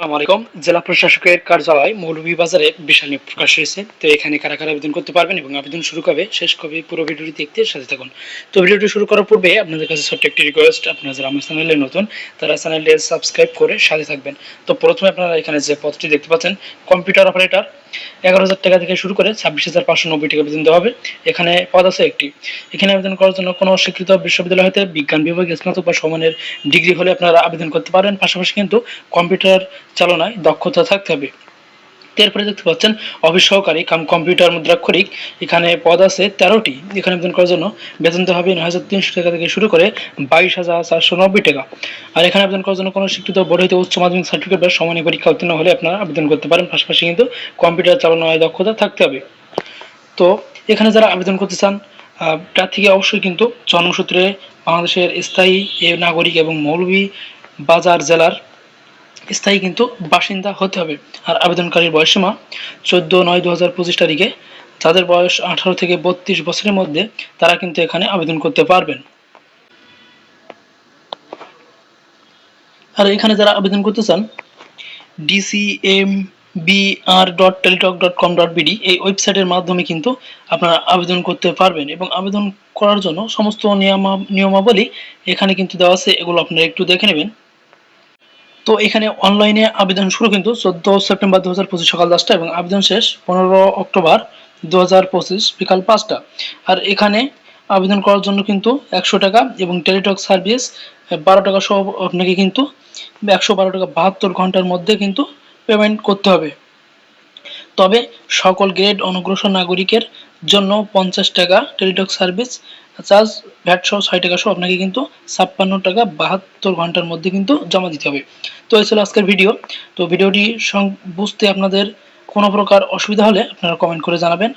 আসসালামু আলাইকুম। জেলা প্রশাসকের কার্যালয় মৌলভীবাজারে বিশাল নিয়োগ প্রকাশ হয়েছে। তো এখানে কারা কারা আবেদন করতে পারবেন এবং আবেদন শুরু কবে, শেষ কবে, পুরো ভিডিওটি দেখতে সাথে থাকুন। তো ভিডিওটি শুরু করার পূর্বে আপনাদের কাছে ছোট্ট একটি রিকোয়েস্ট আপনারা যারা আমার চ্যানেলে নতুন, তারা চ্যানেলটি সাবস্ক্রাইব করে সাথে থাকবেন। তো প্রথমে আপনারা এখানে যে পদটি দেখতে পাচ্ছেন কম্পিউটার অপারেটর এগারো হাজার টাকা থেকে শুরু করে ছাব্বিশ হাজার পাঁচশো নব্বই টাকা পর্যন্ত হবে। এখানে পদ আছে একটি। এখানে আবেদন করার জন্য কোনো স্বীকৃত বিশ্ববিদ্যালয় হতে বিজ্ঞান বিভাগে স্নাতক বা সমানের ডিগ্রি হলে আপনারা আবেদন করতে পারেন। পাশাপাশি কিন্তু কম্পিউটার চালনায় দক্ষতা থাকতে হবে। এরপরে দেখতে পাচ্ছেন। অফিস সহকারী কাম, কম্পিউটার মুদ্রাক্ষরিক। এখানে পদ আছে তেরোটি। এখানে আবেদন করার জন্য বেতন দিতে হবে নয় হাজার তিনশো টাকা থেকে শুরু করে বাইশ হাজার চারশো নব্বই টাকা। আর এখানে আবেদন করার জন্য কোনো শিক্ষিত বোর্ড হইতে উচ্চ মাধ্যমিক সার্টিফিকেট বা সমানী পরীক্ষা উত্তীর্ণ হলে আপনারা আবেদন করতে পারেন। পাশাপাশি কিন্তু কম্পিউটার চালানোর দক্ষতা থাকতে হবে। তো এখানে যারা আবেদন করতে চান প্রার্থীকে অবশ্যই কিন্তু জন্মসূত্রে বাংলাদেশের স্থায়ী এ নাগরিক এবং মৌলভী বাজার জেলার স্থায়ী কিন্তু বাসিন্দা হতে হবে। আর আবেদনকারীর বয়সীমা চোদ্দ নয় দু হাজার পঁচিশ তারিখে। যাদের বয়স আঠারো থেকে বত্রিশ বছরের মধ্যে, তারা কিন্তু এখানে আবেদন করতে পারবেন। আর এখানে যারা আবেদন করতে চান DCM BR dot Teletalk dot com dot BD এই ওয়েবসাইটের মাধ্যমে কিন্তু আপনারা আবেদন করতে পারবেন এবং আবেদন করার জন্য সমস্ত নিয়মা, নিয়মাবলী এখানে কিন্তু দেওয়া আছে। এগুলো আপনারা একটু দেখে নেবেন। তো এখানে অনলাইনে আবেদন শুরু কিন্তু চোদ্দ সেপ্টেম্বর দু হাজার পঁচিশ সকাল দশটা এবং আবেদন শেষ পনেরো অক্টোবর দু হাজার পঁচিশ বিকাল পাঁচটা। আর এখানে আবেদন করার জন্য কিন্তু একশো টাকা এবং টেলিটক সার্ভিস বারো টাকা সহ আপনাকে কিন্তু একশো বারো টাকা বাহাত্তর ঘণ্টার মধ্যে কিন্তু পেমেন্ট করতে হবে। তবে সকল গ্রেড অনগ্রসর নাগরিকের জন্য পঞ্চাশ টাকা টেলিটক সার্ভিস, চার্জ ভ্যাট সহ ছয় টাকা সহ আপনাকে কিন্তু ছাপ্পান্ন টাকা বাহাত্তর ঘণ্টার মধ্যে কিন্তু জমা দিতে হবে। তো এই ছিল আজকের ভিডিও। তো ভিডিওটি বুঝতে আপনাদের কোনো প্রকার অসুবিধা হলে আপনারা কমেন্ট করে জানাবেন।